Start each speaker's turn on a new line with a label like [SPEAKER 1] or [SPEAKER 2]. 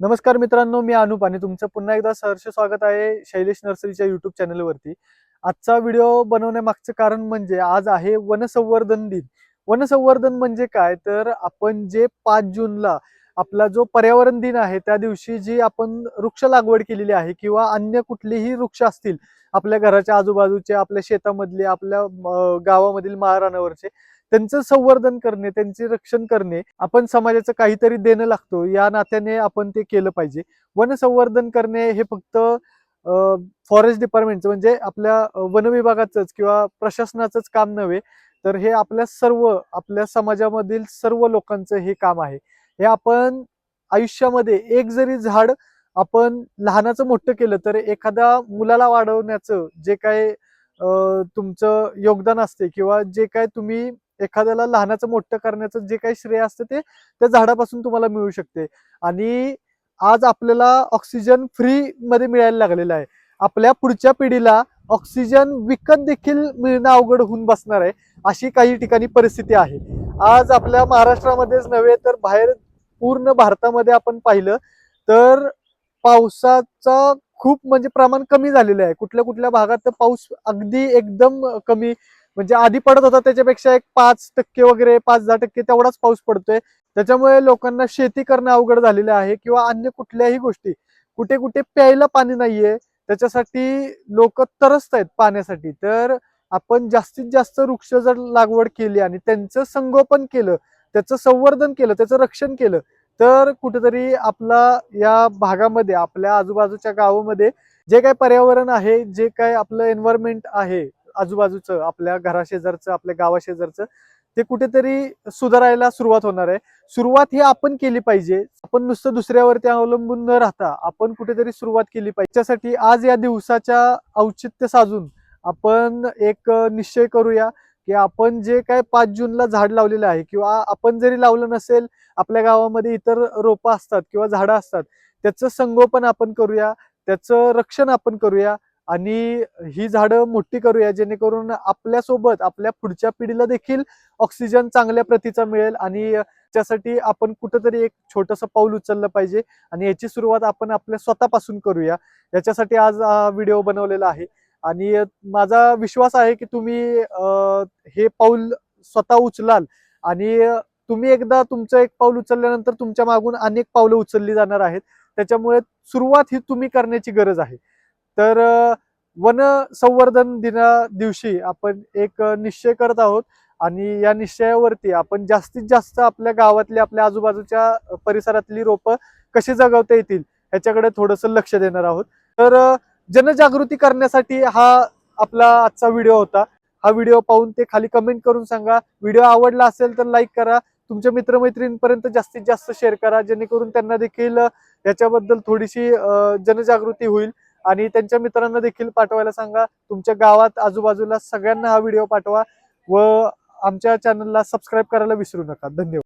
[SPEAKER 1] नमस्कार मित्रांनो मी अनुप आणि तुमचं पुन्हा एकदा सहर्ष स्वागत आहे शैलेश नर्सरीच्या युट्यूब चॅनलवरती आजचा व्हिडिओ बनवण्यामागचं कारण म्हणजे आज आहे वनसंवर्धन दिन. वनसंवर्धन म्हणजे काय? तर आपण जे पाच जूनला आपला जो पर्यावरण दिन आहे त्या दिवशी जी आपण वृक्ष लागवड केलेली आहे किंवा अन्य कुठलीही वृक्ष असतील आपल्या घराच्या आजूबाजूचे आपल्या शेतामधले आपल्या गावामधील महाराणावरचे त्यांचं संवर्धन करणे त्यांचे रक्षण करणे आपण समाजाचं काहीतरी देणं लागतो या नात्याने आपण ते केलं पाहिजे. वन संवर्धन करणे हे फक्त फॉरेस्ट डिपार्टमेंटचं म्हणजे आपल्या वनविभागाचंच वन विभागाचंच किंवा प्रशासनाचंच काम नव्हे तर हे आपल्या सर्व आपल्या समाजामधील सर्व लोकांचं हे काम आहे. हे आपण आयुष्यामध्ये एक जरी झाड आपण लहानाचं मोठं केलं तर एखाद्या मुलाला वाढवण्याचं जे काय तुमचं योगदान असते किंवा जे काय तुम्ही एखाद्याला लहानाचं मोठं करण्याचं जे काही श्रेय असतं ते त्या झाडापासून तुम्हाला मिळू शकते. आणि आज आपल्याला ऑक्सिजन फ्री मध्ये मिळायला लागलेलं आहे. आपल्या पुढच्या पिढीला ऑक्सिजन विकत देखील मिळणं अवघड होऊन बसणार आहे अशी काही ठिकाणी परिस्थिती आहे. आज आपल्या महाराष्ट्रामध्येच नव्हे तर बाहेर पूर्ण भारतामध्ये आपण पाहिलं तर पावसाचा खूप म्हणजे प्रमाण कमी झालेलं आहे. कुठल्या कुठल्या भागात तर पाऊस अगदी एकदम कमी म्हणजे आधी पडत होता त्याच्यापेक्षा एक पाच टक्के वगैरे पाच दहा टक्के तेवढाच पाऊस पडतोय. त्याच्यामुळे लोकांना शेती करणं अवघड झालेलं आहे किंवा अन्य कुठल्याही गोष्टी. कुठे कुठे प्यायला पाणी नाहीये त्याच्यासाठी लोक तरसत आहेत पाण्यासाठी. तर आपण जास्तीत जास्त वृक्ष जर लागवड केली आणि त्यांचं संगोपन केलं त्याचं संवर्धन केलं त्याचं रक्षण केलं तर कुठेतरी आपला या भागामध्ये आपल्या आजूबाजूच्या गावामध्ये जे काही पर्यावरण आहे जे काय आपलं एन्व्हायरमेंट आहे आजूबाजूचं आपल्या घराशेजारचं आपल्या गावाशेजारचं ते कुठेतरी सुधारायला सुरुवात होणार आहे. सुरुवात ही आपण केली पाहिजे. आपण नुसतं दुसऱ्यावरती अवलंबून न राहता आपण कुठेतरी सुरुवात केली पाहिजे. त्यासाठी आज या दिवसाच्या औचित्य साधून आपण एक निश्चय करूया की आपण जे काय पाच जूनला झाड लावलेलं आहे किंवा आपण जरी लावलं नसेल आपल्या गावामध्ये इतर रोपं असतात किंवा झाडं असतात त्याचं संगोपन आपण करूया त्याचं रक्षण आपण करूया आणि ही झाडं मोठी करूया जेणेकरून आपल्यासोबत आपल्या पुढच्या पिढीला देखील ऑक्सिजन चांगल्या प्रतीचा मिळेल आणि त्यासाठी आपण कुठंतरी एक छोटंसं पाऊल उचललं पाहिजे आणि याची सुरुवात आपण आपल्या स्वतःपासून करूया. याच्यासाठी आज हा व्हिडिओ बनवलेला आहे आणि माझा विश्वास आहे की तुम्ही हे पाऊल स्वतः उचलाल आणि तुम्ही एकदा तुमचं एक पाऊल उचलल्यानंतर तुमच्या मागून अनेक पावलं उचलली जाणार आहेत. त्याच्यामुळे सुरुवात ही तुम्ही करण्याची गरज आहे. तर वन संवर्धन दिना दिवशी आपण एक निश्चय करत आहोत आणि या निश्चयावरती आपण जास्तीत जास्त आपल्या गावातली आपल्या आजूबाजूच्या परिसरातली रोपं कशी जगवता येतील ह्याच्याकडे थोडंसं लक्ष देणार आहोत. तर जनजागृती करण्यासाठी हा आपला आजचा व्हिडिओ होता. हा व्हिडिओ पाहून ते खाली कमेंट करून सांगा. व्हिडिओ आवडला असेल तर लाईक करा. तुमच्या मित्रमैत्रिणींपर्यंत जास्तीत जास्त शेअर करा. जेणेकरून त्यांना देखील याच्याबद्दल थोडीशी जनजागृती होईल. आणि त्यांच्या मित्रांना देखील पाठवायला सांगा. तुमच्या गावात आजूबाजूला सगळ्यांना हा व्हिडिओ पाठवा व आमच्या चॅनलला सबस्क्राईब करायला विसरू नका. धन्यवाद.